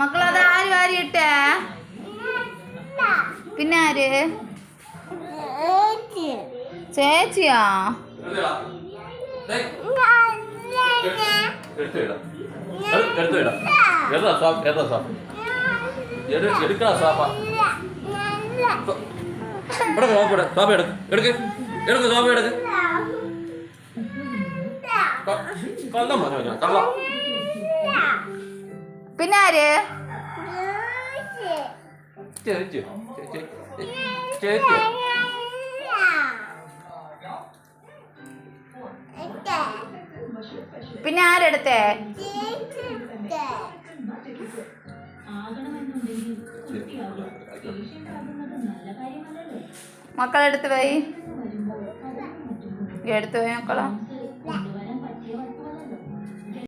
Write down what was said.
മക്കളത് ആര് വാരി ഇട്ടേ? പിന്നെ ആര്? ചേച്ചിയാ? എടുക്കണ സാപ്പ. ഇവിടെ സോപ്പ് എടു എടുക്ക്. എടുക്ക്. എടുക്ക് സോപ്പ് എടുക്ക്. കള്ളം പറഞ്ഞു കള്ളം. ചേച്ചി ചേച്ചി. പിന്നെ ആരെടുത്തേ? മക്കളെടുത്ത് പോയി. എടുത്തു പോയി മക്കളെ.